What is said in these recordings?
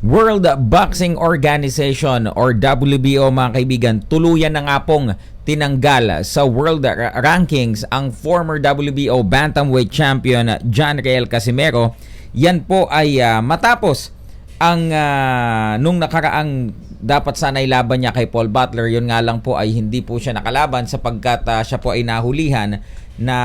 World Boxing Organization or WBO mga kaibigan, tuluyan na nga pong tinanggal sa world ra- rankings ang former WBO bantamweight champion John Real Casimero. Yan po ay ah, matapos ang ah, nung nakaraang dapat sana ilaban niya kay Paul Butler, yun nga lang po ay hindi po siya nakalaban sapagkat ah, siya po ay nahulihan na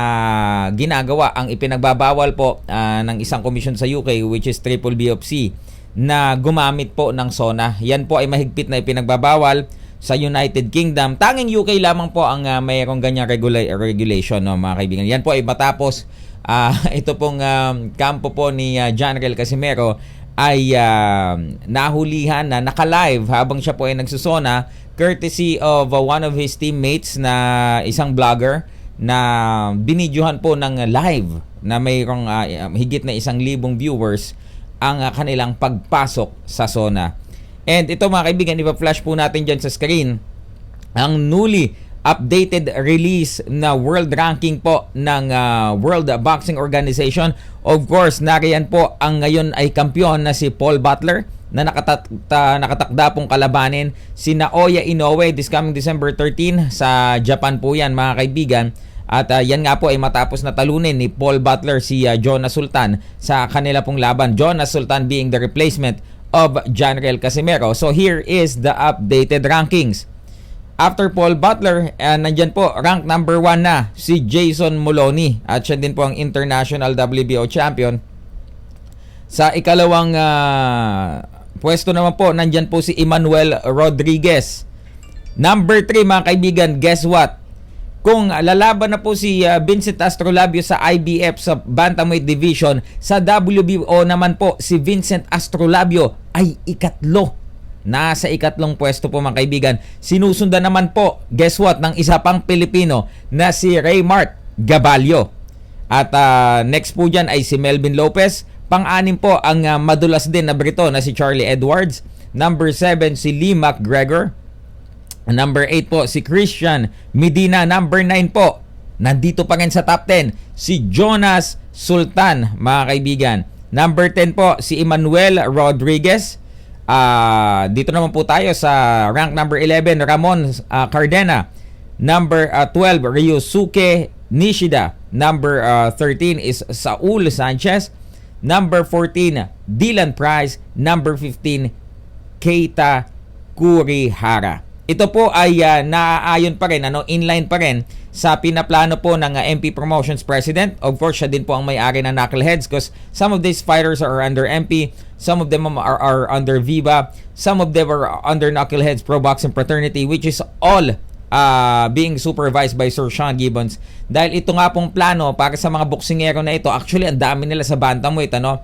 ginagawa ang ipinagbabawal po ah, ng isang komisyon sa UK which is triple BOFC na gumamit po ng SONA. Yan po ay mahigpit na ipinagbabawal sa United Kingdom. Tanging UK lamang po ang uh, mayroong ganyang regula- regulation, no, mga kaibigan. Yan po ay matapos ah, ito pong um, kampo po ni uh, John Real Casimero ay ah, nahulihan na naka-live habang siya po ay nagsusona courtesy of uh, one of his teammates na isang vlogger na binidyohan po ng live na mayroong ah, higit na isang libong viewers ang ah, kanilang pagpasok sa zona. And ito mga kaibigan, ipa-flash po natin dyan sa screen ang newly updated release na world ranking po ng ah, World Boxing Organization. Of course, nariyan po ang ngayon ay kampiyon na si Paul Butler na nakatakda, nakatakda pong kalabanin si Naoya Inoue this coming December 13 sa Japan po yan mga kaibigan. At ah, yan nga po ay matapos na talunin ni Paul Butler si ah, Jonas Sultan sa kanila pong laban. Jonas Sultan being the replacement of John Real Casimero. So here is the updated rankings. After Paul Butler, uh, nandyan po, rank number 1 na si Jason Moloney. At siya din po ang international WBO champion. Sa ikalawang ah, pwesto naman po, nandyan po si Emmanuel Rodriguez. Number 3 mga kaibigan, guess what? Kung lalaban na po si ah, Vincent Astrolabio sa IBF sa Bantamweight Division, sa WBO naman po si Vincent Astrolabio ay ikatlo. Nasa ikatlong pwesto po mga kaibigan. Sinusundan naman po, guess what, ng isa pang Pilipino na si Raymart Gabalio. At ah, next po dyan ay si Melvin Lopez. Pang-anim po ang ah, madulas din na Brito na si Charlie Edwards. Number 7 si Lee McGregor. Number 8 po si Christian Medina. Number 9 po, nandito pa rin sa top 10, si Jonas Sultan, mga kaibigan. Number 10 po si Emmanuel Rodriguez. Ah, dito naman po tayo sa rank number 11, Ramon ah, Cardena. Number ah, 12, Ryosuke Nishida. Number ah, 13 is Saul Sanchez. Number 14, Dylan Price. Number 15, Keita Kurihara. Ito po ay uh, naaayon pa rin, ano, inline pa rin sa pinaplano po ng uh, MP Promotions President. Of course, siya din po ang may-ari ng Knuckleheads because some of these fighters are under MP, some of them are, are under Viva, some of them are under Knuckleheads Pro Boxing Fraternity which is all uh, being supervised by Sir Sean Gibbons. Dahil ito nga pong plano para sa mga boksingero na ito, actually ang dami nila sa bantamweight, ano,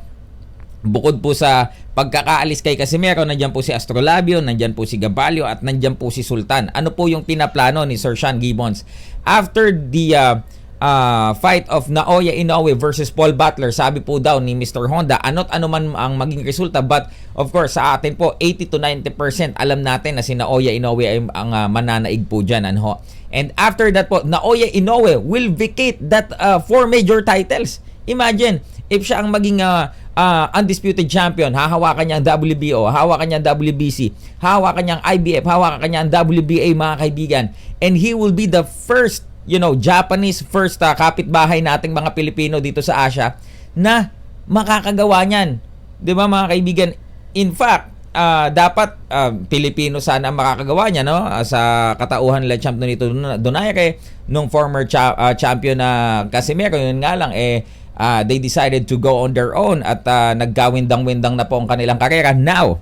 Bukod po sa pagkakaalis kay Casimero, nandyan po si Astrolabio, nandyan po si Gabalio, at nandyan po si Sultan. Ano po yung pinaplano ni Sir Sean Gibbons? After the uh, uh, fight of Naoya Inoue versus Paul Butler, sabi po daw ni Mr. Honda, ano't ano man ang maging resulta, but of course, sa atin po, 80 to 90% alam natin na si Naoya Inoue ay ang uh, mananaig po dyan. Ano? And after that po, Naoya Inoue will vacate that uh, four major titles. Imagine, if siya ang maging uh, uh, undisputed champion, hahawakan niya ang WBO, hahawakan niya ang WBC, hahawakan niya ang IBF, hahawakan niya ang WBA mga kaibigan. And he will be the first, you know, Japanese first uh, kapitbahay nating mga Pilipino dito sa Asia na makakagawa niyan. 'Di ba mga kaibigan? In fact, uh, dapat uh, Pilipino sana ang makakagawa niya no uh, sa katauhan nila champ nito Donaire nung former cha- uh, champion na Casimero yun nga lang eh uh, they decided to go on their own at uh, naggawindang-windang na po ang kanilang karera. Now,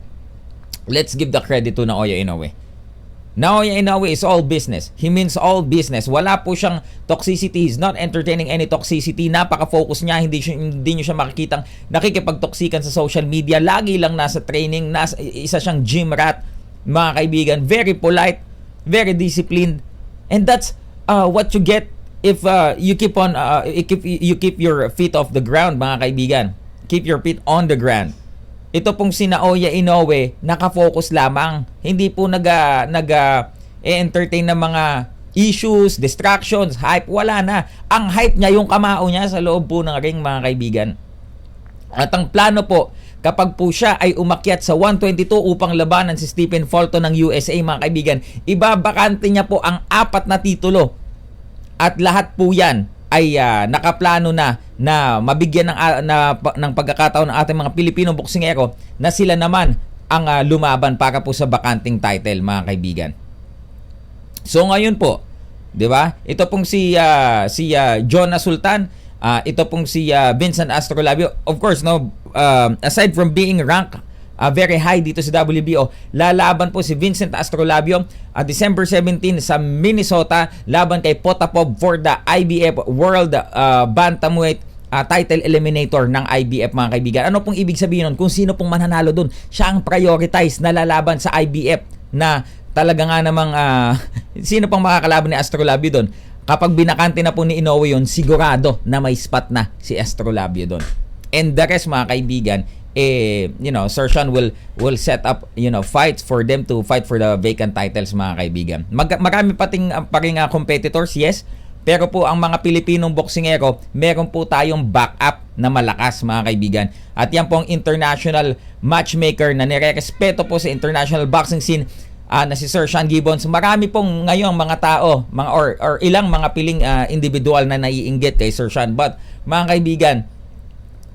let's give the credit to Naoya Inoue. Naoya Inoue is all business. He means all business. Wala po siyang toxicity. He's not entertaining any toxicity. Napaka-focus niya. Hindi, siya, hindi niyo siya makikitang nakikipagtoksikan sa social media. Lagi lang nasa training. Nasa, isa siyang gym rat. Mga kaibigan, very polite, very disciplined. And that's uh, what you get if uh, you keep on uh, keep you keep your feet off the ground mga kaibigan keep your feet on the ground ito pong si Naoya Inoue naka-focus lamang hindi po naga naga entertain ng mga issues, distractions, hype, wala na. Ang hype niya, yung kamao niya sa loob po ng ring, mga kaibigan. At ang plano po kapag po siya ay umakyat sa 122 upang labanan si Stephen Fulton ng USA mga kaibigan, ibabakante niya po ang apat na titulo at lahat po yan ay ah, nakaplano na na mabigyan ng ah, na, ng pagkakataon ng ating mga Pilipino boksingero na sila naman ang ah, lumaban para po sa bakanting title mga kaibigan. So ngayon po, 'di ba? Ito pong si ah, si ah, Jonah Sultan, ah, ito pong si ah, Vincent Astrolabio. Of course, no, um, aside from being ranked ah, very high dito sa WBO, lalaban po si Vincent Astrolabio at December 17 sa Minnesota laban kay Potapov for the IBF World ah, Bantamweight ah, title eliminator ng IBF mga kaibigan. Ano pong ibig sabihin nun? Kung sino pong mananalo dun, siya ang prioritize na lalaban sa IBF na talaga nga namang ah, sino pang makakalaban ni Astrolabio doon. Kapag binakante na po ni Inoue yun, sigurado na may spot na si Astrolabio doon. And the rest mga kaibigan, eh, you know, Sir Sean will will set up, you know, fights for them to fight for the vacant titles mga kaibigan. Mag- marami pating uh, pa rin uh, competitors, yes. Pero po ang mga Pilipinong boksingero, meron po tayong backup na malakas mga kaibigan. At yan po ang international matchmaker na nirerespeto po sa international boxing scene ah, na si Sir Sean Gibbons. Marami pong ngayong mga tao, mga or, or ilang mga piling ah, individual na naiinggit kay Sir Sean. But mga kaibigan,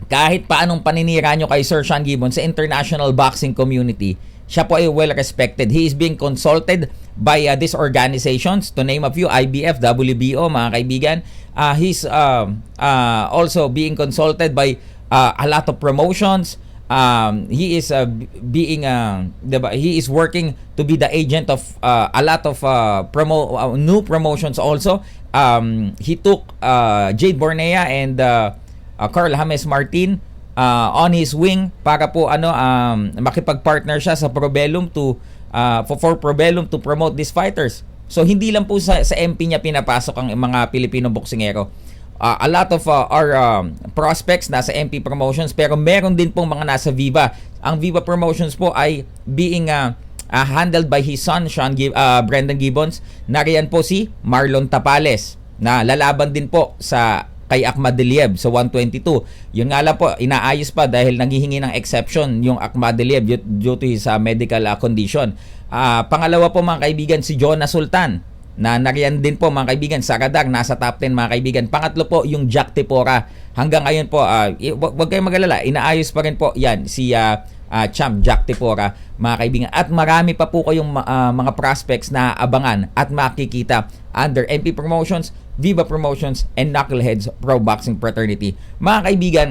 kahit paanong paninira nyo kay Sir Sean Gibbons sa international boxing community, siya po ay well respected. He is being consulted by uh, these organizations, to name a few, IBF, WBO, mga kaibigan. Uh, he's uh, uh, also being consulted by uh, a lot of promotions. Um, he is uh, being uh, diba, he is working to be the agent of uh, a lot of uh, promo uh, new promotions also. Um, he took uh, Jade Bornea and uh, uh, Carl James Martin uh, on his wing para po ano um, makipag-partner siya sa Probellum to uh, for, for Probellum to promote these fighters. So hindi lang po sa, sa MP niya pinapasok ang mga Pilipino boksingero. Uh, a lot of uh, our um, prospects nasa MP Promotions pero meron din pong mga nasa Viva. Ang Viva Promotions po ay being uh, uh, handled by his son Sean Gib- uh, Brendan Gibbons. Nariyan po si Marlon Tapales na lalaban din po sa kay Akmadiliev sa 122. Yun nga lang po, inaayos pa dahil nanghihingi ng exception yung Akmadiliev due, to his uh, medical uh, condition. Ah, pangalawa po mga kaibigan si Jonah Sultan na nariyan din po mga kaibigan sa radar nasa top 10 mga kaibigan. Pangatlo po yung Jack Tipora. Hanggang ngayon po i- wag kayong magalala, inaayos pa rin po 'yan si ah, ah, Champ Jack Tipora mga kaibigan. At marami pa po kayong ah, mga prospects na abangan at makikita under MP Promotions, Viva Promotions, and Knuckleheads Pro Boxing Fraternity. Mga kaibigan,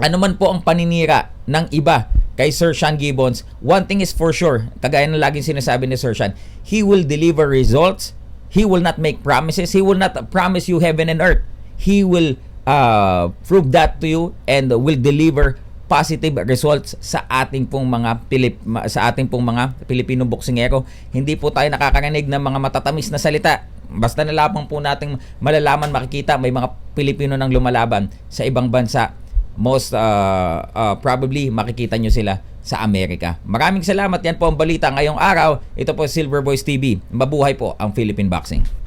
ano man po ang paninira ng iba kay Sir Sean Gibbons, one thing is for sure, kagaya ng laging sinasabi ni Sir Sean, he will deliver results, he will not make promises, he will not promise you heaven and earth. He will uh, prove that to you and will deliver positive results sa ating pong mga Pilip sa ating pong mga Pilipino boksingero. Hindi po tayo nakakarinig ng mga matatamis na salita. Basta na lamang po nating malalaman, makikita may mga Pilipino nang lumalaban sa ibang bansa most uh, uh, probably makikita nyo sila sa Amerika. Maraming salamat. Yan po ang balita ngayong araw. Ito po Silver Boys TV. Mabuhay po ang Philippine Boxing.